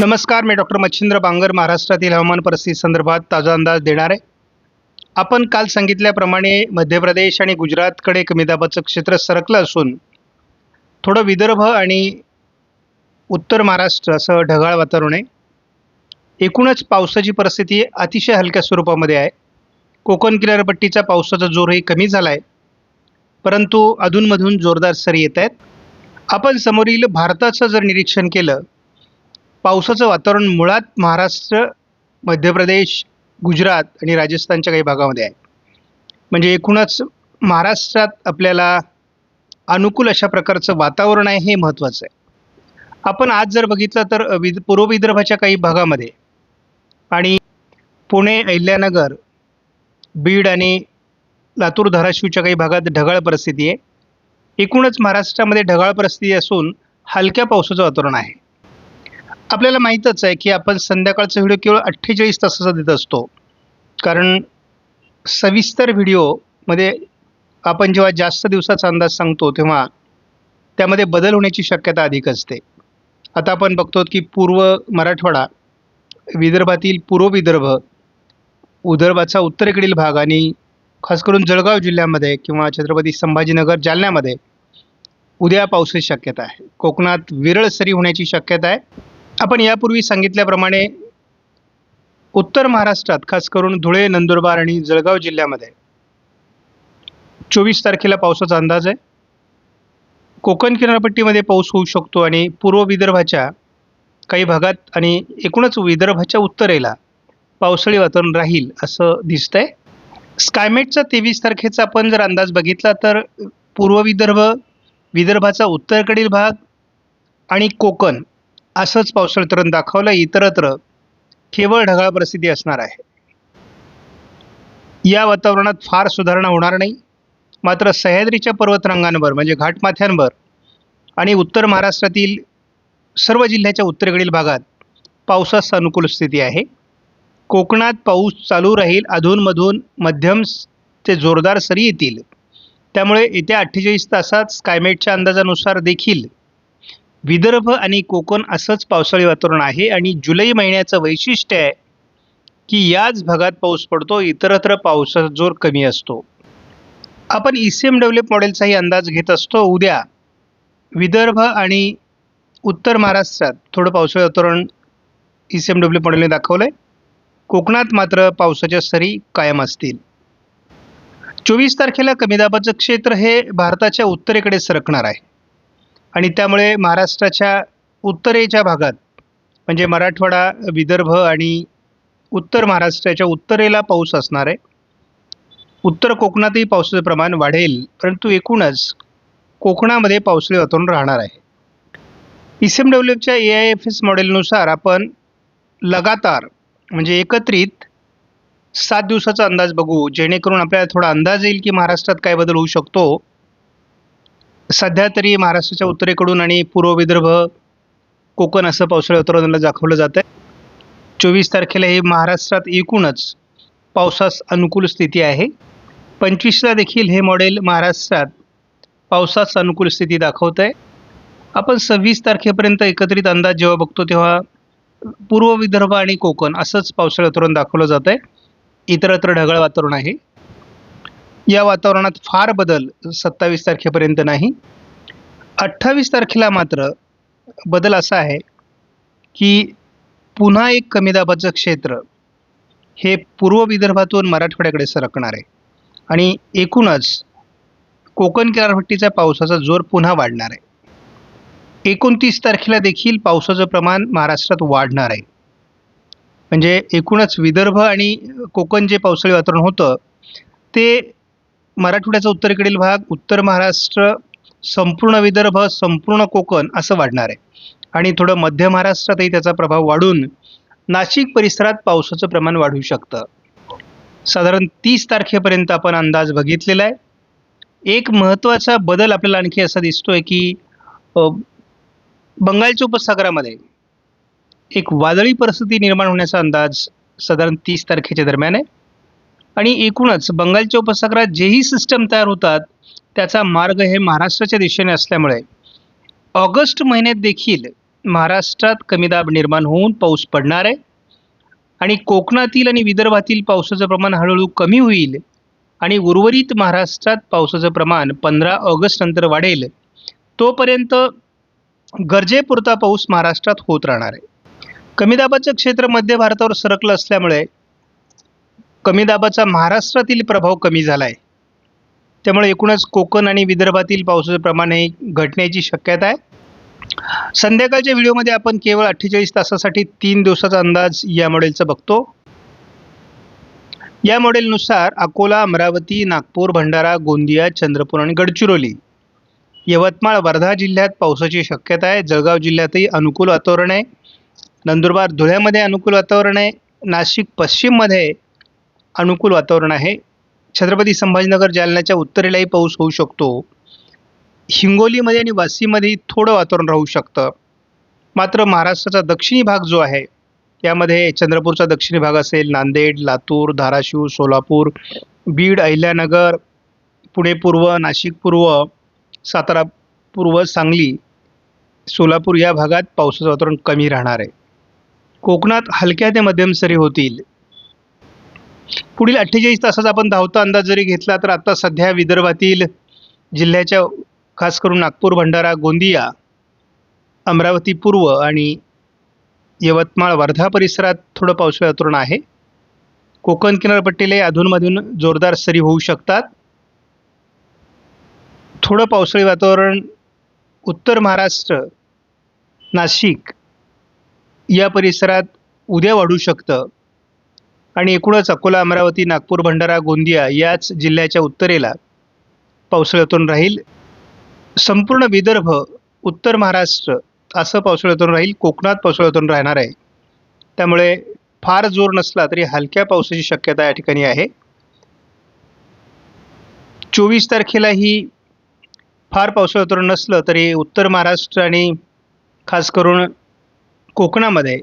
नमस्कार मी डॉक्टर मच्छिंद्र बांगर महाराष्ट्रातील हवामान परिस्थिती संदर्भात ताजा अंदाज देणार आहे. आपण काल सांगितल्याप्रमाणे मध्य प्रदेश आणि गुजरातकडे कमी दाबाचं क्षेत्र सरकलं असून थोडं विदर्भ आणि उत्तर महाराष्ट्र असं ढगाळ वातावरण आहे. एकूणच पावसाची परिस्थिती अतिशय हलक्या स्वरूपामध्ये आहे. कोकण किनारपट्टीचा पावसाचा जोरही कमी झाला आहे परंतु अधूनमधून जोरदार सरी येत आहेत. आपण समोरील भारताचं जर निरीक्षण केलं पावसाचं वातावरण मुळात महाराष्ट्र मध्य प्रदेश गुजरात आणि राजस्थानच्या काही भागामध्ये आहे. म्हणजे एकूणच महाराष्ट्रात आपल्याला अनुकूल अशा प्रकारचं वातावरण आहे हे महत्त्वाचं आहे. आपण आज जर बघितलं तर विद पूर्व विदर्भाच्या काही भागामध्ये आणि पुणे अहिल्यानगर बीड आणि लातूर धाराशिवच्या काही भागात ढगाळ परिस्थिती आहे. एकूणच महाराष्ट्रामध्ये ढगाळ परिस्थिती असून हलक्या पावसाचं वातावरण आहे. आपल्याला माहीतच आहे की आपण संध्याकाळचा व्हिडिओ केवळ अठ्ठेचाळीस तासाचा देत असतो. कारण सविस्तर व्हिडिओमध्ये आपण जेव्हा जास्त दिवसाचा अंदाज सांगतो तेव्हा त्यामध्ये बदल होण्याची शक्यता अधिक असते. आता आपण बघतो की पूर्व मराठवाडा विदर्भातील पूर्व विदर्भ विदर्भाचा उत्तरेकडील भाग आणि खास करून जळगाव जिल्ह्यामध्ये किंवा छत्रपती संभाजीनगर जालन्यामध्ये उद्या पावसाची शक्यता आहे. कोकणात विरळ सरी होण्याची शक्यता आहे. आपण यापूर्वी सांगितल्याप्रमाणे उत्तर महाराष्ट्रात खास करून धुळे नंदुरबार आणि जळगाव जिल्ह्यामध्ये चोवीस तारखेला पावसाचा अंदाज आहे. कोकण किनारपट्टीमध्ये पाऊस होऊ शकतो आणि पूर्व विदर्भाच्या काही भागात आणि एकूणच विदर्भाच्या उत्तरेला पावसाळी वातावरण राहील असं दिसतंय. स्कायमेटचा तेवीस तारखेचा आपण जर अंदाज बघितला तर पूर्व विदर्भ विदर्भाचा उत्तरेकडील भाग आणि कोकण असंच पावसाळी तरण दाखवलं इतरत्र केवळ ढगाळ परिस्थिती असणार आहे. या वातावरणात फार सुधारणा होणार नाही. मात्र सह्याद्रीच्या पर्वतरांगांवर म्हणजे घाटमाथ्यांवर आणि उत्तर महाराष्ट्रातील सर्व जिल्ह्याच्या उत्तरेकडील भागात पावसास अनुकूल स्थिती आहे. कोकणात पाऊस चालू राहील अधूनमधून मध्यम ते जोरदार सरी येतील. त्यामुळे येत्या अठ्ठेचाळीस तासात स्कायमेटच्या अंदाजानुसार देखील विदर्भ आणि कोकण असंच पावसाळी वातावरण आहे आणि जुलै महिन्याचं वैशिष्ट्य आहे की याच भागात पाऊस पडतो इतरत्र पावसाचा जोर कमी असतो. आपण ई सी एम डेव्हलप मॉडेलचाही अंदाज घेत असतो. उद्या विदर्भ आणि उत्तर महाराष्ट्रात थोडं पावसाळी वातावरण ई सी एम डब्ल्यू मॉडेलने दाखवलं आहे कोकणात मात्र पावसाच्या सरी कायम असतील. चोवीस तारखेला कमी दाबाचं क्षेत्र हे भारताच्या उत्तरेकडे सरकणार आहे. आणि त्यामुळे महाराष्ट्राच्या उत्तरेच्या भागात म्हणजे मराठवाडा विदर्भ आणि उत्तर महाराष्ट्राच्या उत्तरेला पाऊस असणार आहे. उत्तर कोकणातही पावसाचं प्रमाण वाढेल परंतु एकूणच कोकणामध्ये पावसाळी वातावरण राहणार आहे. ई सी एम डब्ल्यूच्या ए आय एफ एस मॉडेलनुसार आपण लगातार म्हणजे एकत्रित सात दिवसाचा अंदाज बघू जेणेकरून आपल्याला थोडा अंदाज येईल की महाराष्ट्रात काय बदल होऊ शकतो. सध्या तरी महाराष्ट्राच्या उत्तरेकडून आणि पूर्व विदर्भ कोकण असं पावसाळी वातावरणाला दाखवलं जातं आहे चोवीस तारखेला हे महाराष्ट्रात एकूणच पावसास अनुकूल स्थिती आहे. पंचवीसला देखील हे मॉडेल महाराष्ट्रात पावसास अनुकूल स्थिती दाखवत आहे आपण सव्वीस तारखेपर्यंत एकत्रित अंदाज जेव्हा बघतो तेव्हा पूर्व विदर्भ आणि कोकण असंच पावसाळी वातावरण दाखवलं जातं आहे इतरत्र ढगाळ वातावरण आहे. या वातावरणात फार बदल सत्तावीस तारखेपर्यंत नाही. अठ्ठावीस तारखेला मात्र बदल असा आहे की पुन्हा एक कमी दाबाचं क्षेत्र हे पूर्व विदर्भातून मराठवाड्याकडे सरकणार आहे. आणि एकूणच कोकण किनारपट्टीचा पावसाचा जोर पुन्हा वाढणार आहे. एकोणतीस तारखेला देखील पावसाचं प्रमाण महाराष्ट्रात वाढणार आहे. म्हणजे एकूणच विदर्भ आणि कोकण जे पावसाळी वातावरण होतं ते मराठवाड्याचा उत्तरेकडील भाग उत्तर महाराष्ट्र संपूर्ण विदर्भ संपूर्ण कोकण असं वाढणार आहे. आणि थोडं मध्य महाराष्ट्रातही त्याचा प्रभाव वाढून नाशिक परिसरात पावसाचं प्रमाण वाढू शकतं. साधारण तीस तारखेपर्यंत आपण अंदाज बघितलेला आहे. एक महत्त्वाचा बदल आपल्याला आणखी असा दिसतोय की बंगालच्या उपसागरामध्ये एक वादळी परिस्थिती निर्माण होण्याचा अंदाज साधारण तीस तारखेच्या दरम्यान आहे. आणि एकूणच बंगालच्या उपसागरात जेही सिस्टम तयार होतात त्याचा मार्ग हे महाराष्ट्राच्या दिशेने असल्यामुळे. ऑगस्ट महिन्यात देखील महाराष्ट्रात कमी दाब निर्माण होऊन पाऊस पडणार आहे. आणि कोकणातील आणि विदर्भातील पावसाचं प्रमाण हळूहळू कमी होईल आणि उर्वरित महाराष्ट्रात पावसाचं प्रमाण पंधरा ऑगस्ट नंतर वाढेल तोपर्यंत गरजेपुरता पाऊस महाराष्ट्रात होत राहणार आहे. कमी दाबाचं क्षेत्र मध्य भारतावर सरकलं असल्यामुळे कमी दाबाचा महाराष्ट्रातील प्रभाव कमी झाला आहे त्यामुळे एकूणच कोकण आणि विदर्भातील पावसाचं प्रमाण हे घटण्याची शक्यता आहे. संध्याकाळच्या व्हिडिओमध्ये आपण केवळ अठ्ठेचाळीस तासासाठी तीन दिवसाचा अंदाज या मॉडेलचा बघतो. या मॉडेलनुसार अकोला अमरावती नागपूर भंडारा गोंदिया चंद्रपूर आणि गडचिरोली यवतमाळ वर्धा जिल्ह्यात पावसाची शक्यता आहे. जळगाव जिल्ह्यातही अनुकूल वातावरण आहे. नंदुरबार धुळ्यामध्ये अनुकूल वातावरण आहे. नाशिक पश्चिममध्ये अनुकूल वातावरण आहे. छत्रपती संभाजीनगर जालन्याच्या उत्तरेलाही पाऊस होऊ शकतो. हिंगोलीमध्ये आणि वासीमध्ये थोडं वातावरण राहू शकतं. मात्र महाराष्ट्राचा दक्षिणी भाग जो आहे यामध्ये चंद्रपूरचा दक्षिणी भाग असेल नांदेड लातूर धाराशिव सोलापूर बीड अहिल्यानगर पुणे पूर्व नाशिक पूर्व सातारा पूर्व सांगली सोलापूर या भागात पावसाचं वातावरण कमी राहणार आहे. कोकणात हलक्या ते मध्यम सरी होतील. पुढील अठ्ठेचाळीस तासाचा आपण धावता अंदाज जरी घेतला तर आता सध्या विदर्भातील जिल्ह्याच्या खास करून नागपूर भंडारा गोंदिया अमरावती पूर्व आणि यवतमाळ वर्धा परिसरात थोडं पावसाळी वातावरण आहे. कोकण किनारपट्टीलाही अधूनमधून जोरदार सरी होऊ शकतात. थोडं पावसाळी वातावरण उत्तर महाराष्ट्र नाशिक या परिसरात उद्या वाढू शकतं. आणि एकूणच अकोला अमरावती नागपूर भंडारा गोंदिया याच जिल्ह्याच्या उत्तरेला पावसाळ्यातून राहील संपूर्ण विदर्भ उत्तर महाराष्ट्र असं पावसाळ्यातून राहील कोकणात पावसाळ्यातून राहणार आहे. त्यामुळे फार जोर नसला तरी हलक्या पावसाची शक्यता या ठिकाणी आहे. चोवीस तारखेलाही फार पावसाळ्यातून नसलं तरी उत्तर महाराष्ट्र आणि खास करून कोकणामध्ये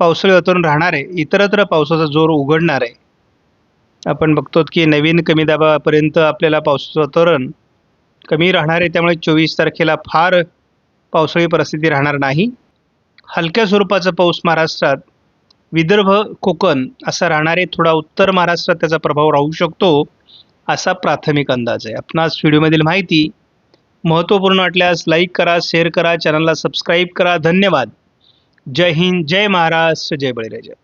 पावसाळी वातावरण राहणार आहे. इतरत्र पावसाचा जोर उघडणार आहे. आपण बघतो की नवीन कमी दाबापर्यंत आपल्याला पावसाचं वातावरण कमी राहणार आहे. त्यामुळे चोवीस तारखेला फार पावसाळी परिस्थिती राहणार नाही. हलक्या स्वरूपाचा पाऊस महाराष्ट्रात विदर्भ कोकण असा राहणार आहे. थोडा उत्तर महाराष्ट्रात त्याचा प्रभाव राहू शकतो असा प्राथमिक अंदाज आहे. आपणास व्हिडिओमधील माहिती महत्त्वपूर्ण वाटल्यास लाईक करा शेअर करा चॅनलला सबस्क्राईब करा. धन्यवाद. જય હિન્દ જય મહારાષ્ટ્ર જય બળી રહેજો